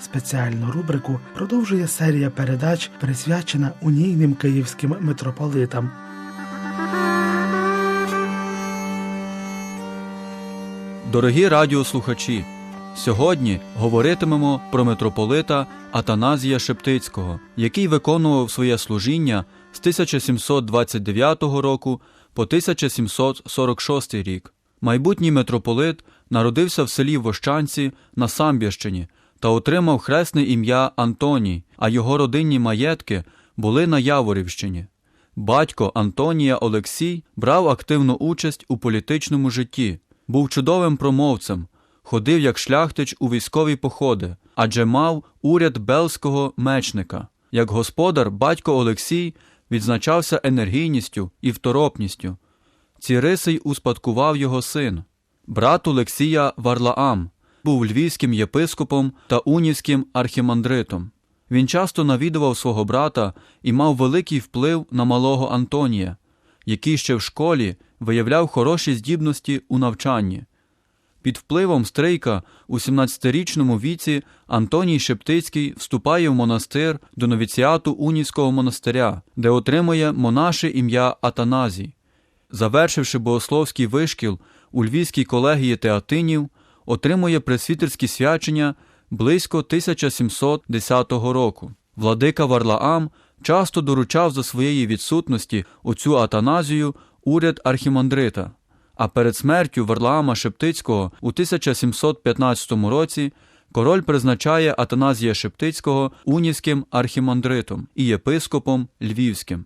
Спеціальну рубрику продовжує серія передач, присвячена унійним київським митрополитам. Дорогі радіослухачі, сьогодні говоритимемо про митрополита Атаназія Шептицького, який виконував своє служіння з 1729 року по 1746 рік. Майбутній митрополит народився в селі Вощанці на Самбірщині та отримав хресне ім'я Антоній, а його родинні маєтки були на Яворівщині. Батько Антонія Олексій брав активну участь у політичному житті, був чудовим промовцем, ходив як шляхтич у військові походи, адже мав уряд белського мечника. Як господар, батько Олексій відзначався енергійністю і второпністю. Ці риси й успадкував його син. Брат Олексія Варлаам був львівським єпископом та унівським архімандритом. Він часто навідував свого брата і мав великий вплив на малого Антонія, який ще в школі виявляв хороші здібності у навчанні. Під впливом стрийка у 17-річному віці Антоній Шептицький вступає в монастир до новіціату Унівського монастиря, де отримує монаше ім'я Атаназій. Завершивши богословський вишкіл у Львівській колегії театинів, отримує пресвітерські свячення близько 1710 року. Владика Варлаам часто доручав за своєї відсутності оцю Атаназію уряд архімандрита. А перед смертю Варлаама Шептицького у 1715 році король призначає Атаназія Шептицького унівським архімандритом і єпископом Львівським.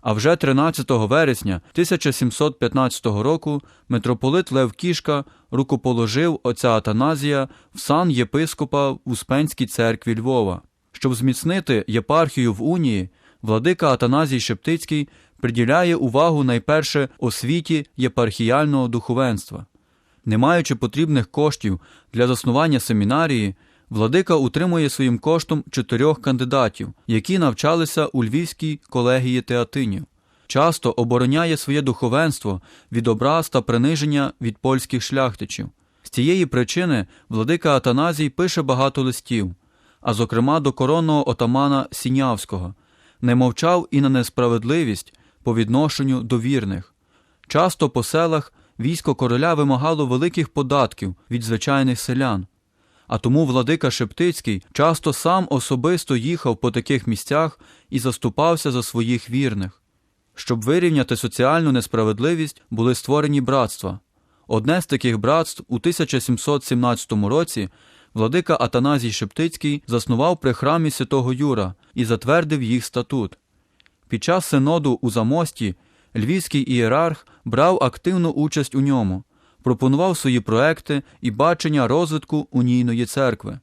А вже 13 вересня 1715 року митрополит Лев Кішка рукоположив отця Атаназія в сан єпископа в Успенській церкві Львова. Щоб зміцнити єпархію в унії, владика Атаназій Шептицький приділяє увагу найперше освіті єпархіяльного духовенства. Не маючи потрібних коштів для заснування семінарії, владика утримує своїм коштом чотирьох кандидатів, які навчалися у Львівській колегії театинів. Часто обороняє своє духовенство від образ та приниження від польських шляхтичів. З цієї причини владика Атаназій пише багато листів, а зокрема до коронного отамана Сінявського, не мовчав і на несправедливість по відношенню до вірних. Часто по селах військо короля вимагало великих податків від звичайних селян. А тому владика Шептицький часто сам особисто їхав по таких місцях і заступався за своїх вірних. Щоб вирівняти соціальну несправедливість, були створені братства. Одне з таких братств у 1717 році владика Атаназій Шептицький заснував при храмі святого Юра і затвердив їх статут. Під час синоду у Замості львівський ієрарх брав активну участь у ньому, пропонував свої проекти і бачення розвитку унійної церкви.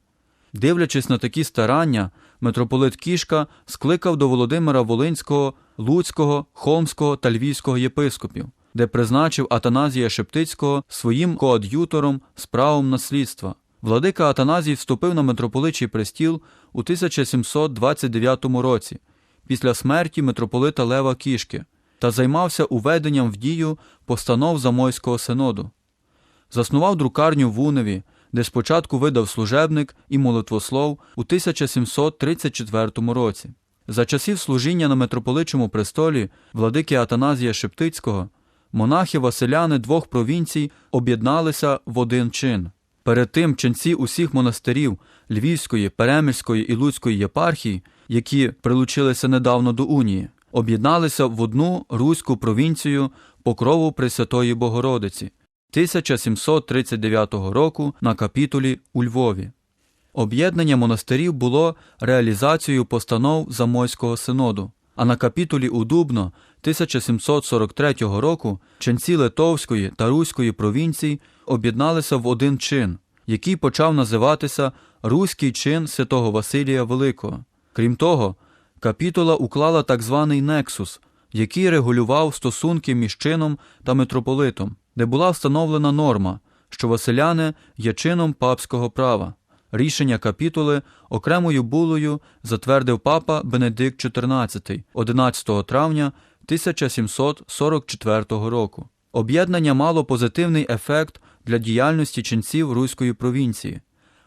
Дивлячись на такі старання, митрополит Кішка скликав до Володимира Волинського, Луцького, Холмського та Львівського єпископів, де призначив Атаназія Шептицького своїм коад'ютором з правом наслідства. Владика Атаназій вступив на митрополичий престіл у 1729 році після смерті митрополита Лева Кішки та займався уведенням в дію постанов Замойського синоду. Заснував друкарню в Уневі, де спочатку видав служебник і молитвослов у 1734 році. За часів служіння на митрополичому престолі владики Атаназія Шептицького монахи Василяни двох провінцій об'єдналися в один чин. Перед тим ченці усіх монастирів Львівської, Перемирської і Луцької єпархії, які прилучилися недавно до Унії, об'єдналися в одну руську провінцію покрову Пресвятої Богородиці 1739 року на капітулі у Львові. Об'єднання монастирів було реалізацією постанов Замойського синоду, а на капітулі у Дубно 1743 року ченці Литовської та Руської провінцій об'єдналися в один чин, який почав називатися Руський чин святого Василія Великого. Крім того, капітула уклала так званий нексус, який регулював стосунки між чином та митрополитом, де була встановлена норма, що Василяни є чином папського права. Рішення капітули окремою булою затвердив папа Бенедикт XIV 11 травня 1744 року. Об'єднання мало позитивний ефект для діяльності ченців Руської провінції,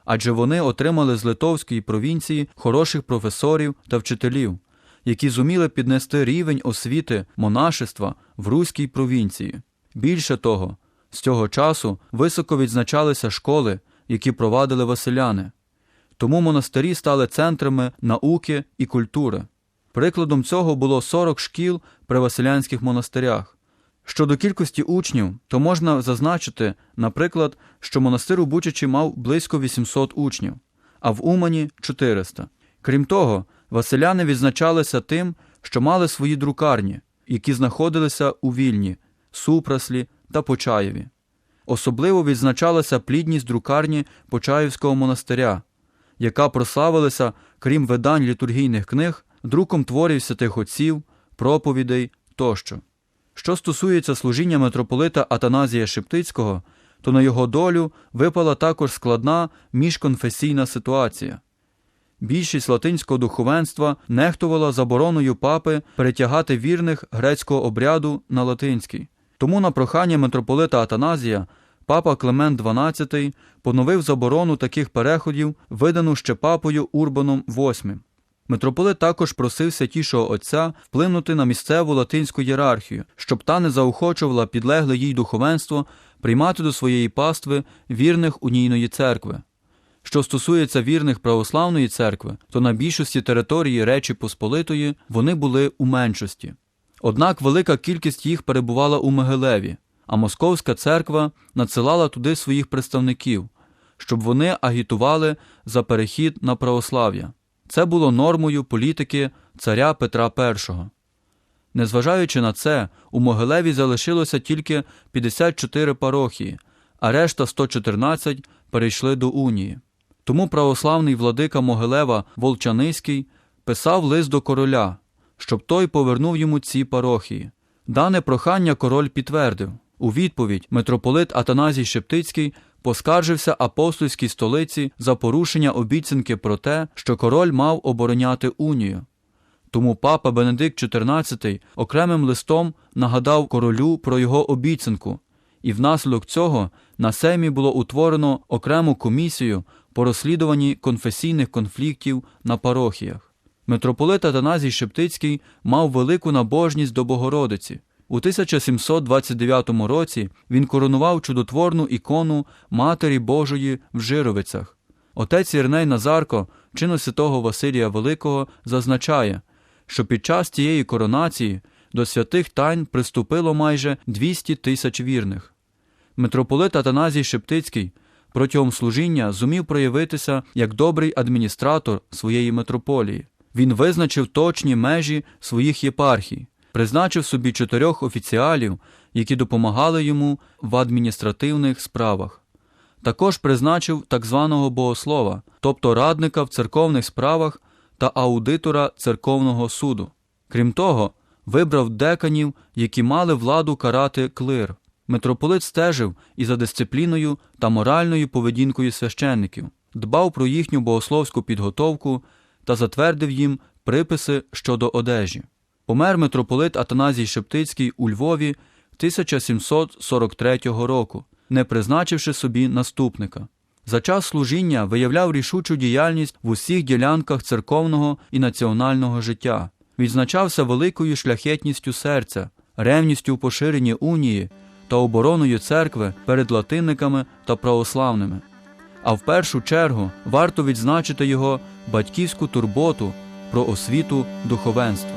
адже вони отримали з Литовської провінції хороших професорів та вчителів, які зуміли піднести рівень освіти монашества в Руській провінції. Більше того, з цього часу високо відзначалися школи, які провадили василяни. Тому монастирі стали центрами науки і культури. Прикладом цього було 40 шкіл при василянських монастирях. Щодо кількості учнів, то можна зазначити, наприклад, що монастир у Бучачі мав близько 800 учнів, а в Умані 400. Крім того, василяни відзначалися тим, що мали свої друкарні, які знаходилися у Вільні, Супраслі та Почаєві. Особливо відзначалася плідність друкарні Почаївського монастиря, яка прославилася, крім видань літургійних книг, друком творів святих отців, проповідей тощо. Що стосується служіння митрополита Атаназія Шептицького, то на його долю випала також складна міжконфесійна ситуація. Більшість латинського духовенства нехтувала забороною папи перетягати вірних грецького обряду на латинський. Тому на прохання митрополита Атаназія папа Клемент XII поновив заборону таких переходів, видану ще папою Урбаном VIII. Митрополит також просив святішого отця вплинути на місцеву латинську ієрархію, щоб та не заохочувала підлегле їй духовенство приймати до своєї пастви вірних унійної церкви. Що стосується вірних православної церкви, то на більшості території Речі Посполитої вони були у меншості. Однак велика кількість їх перебувала у Могилеві, а Московська церква надсилала туди своїх представників, щоб вони агітували за перехід на православ'я. Це було нормою політики царя Петра І. Незважаючи на це, у Могилеві залишилося тільки 54 парохії, а решта 114 перейшли до унії. Тому православний владика Могилева Волчаниський писав лист до короля, щоб той повернув йому ці парохії. Дане прохання король підтвердив. У відповідь митрополит Атаназій Шептицький поскаржився апостольській столиці за порушення обіцянки про те, що король мав обороняти унію. Тому папа Бенедикт XIV окремим листом нагадав королю про його обіцянку, і внаслідок цього на сеймі було утворено окрему комісію по розслідуванні конфесійних конфліктів на парохіях. Митрополит Атаназій Шептицький мав велику набожність до Богородиці. У 1729 році він коронував чудотворну ікону Матері Божої в Жировицях. Отець Ірней Назарко, чину святого Василія Великого, зазначає, що під час цієї коронації до святих тайн приступило майже 200 тисяч вірних. Митрополит Атаназій Шептицький протягом служіння зумів проявитися як добрий адміністратор своєї митрополії. Він визначив точні межі своїх єпархій, призначив собі чотирьох офіціалів, які допомагали йому в адміністративних справах. Також призначив так званого богослова, тобто радника в церковних справах та аудитора церковного суду. Крім того, вибрав деканів, які мали владу карати клир. Митрополит стежив і за дисципліною та моральною поведінкою священників, дбав про їхню богословську підготовку та затвердив їм приписи щодо одежі. Помер митрополит Атаназій Шептицький у Львові 1743 року, не призначивши собі наступника. За час служіння виявляв рішучу діяльність в усіх ділянках церковного і національного життя, відзначався великою шляхетністю серця, ревністю у поширенні унії та обороною церкви перед латинниками та православними. А в першу чергу варто відзначити його батьківську турботу про освіту духовенства.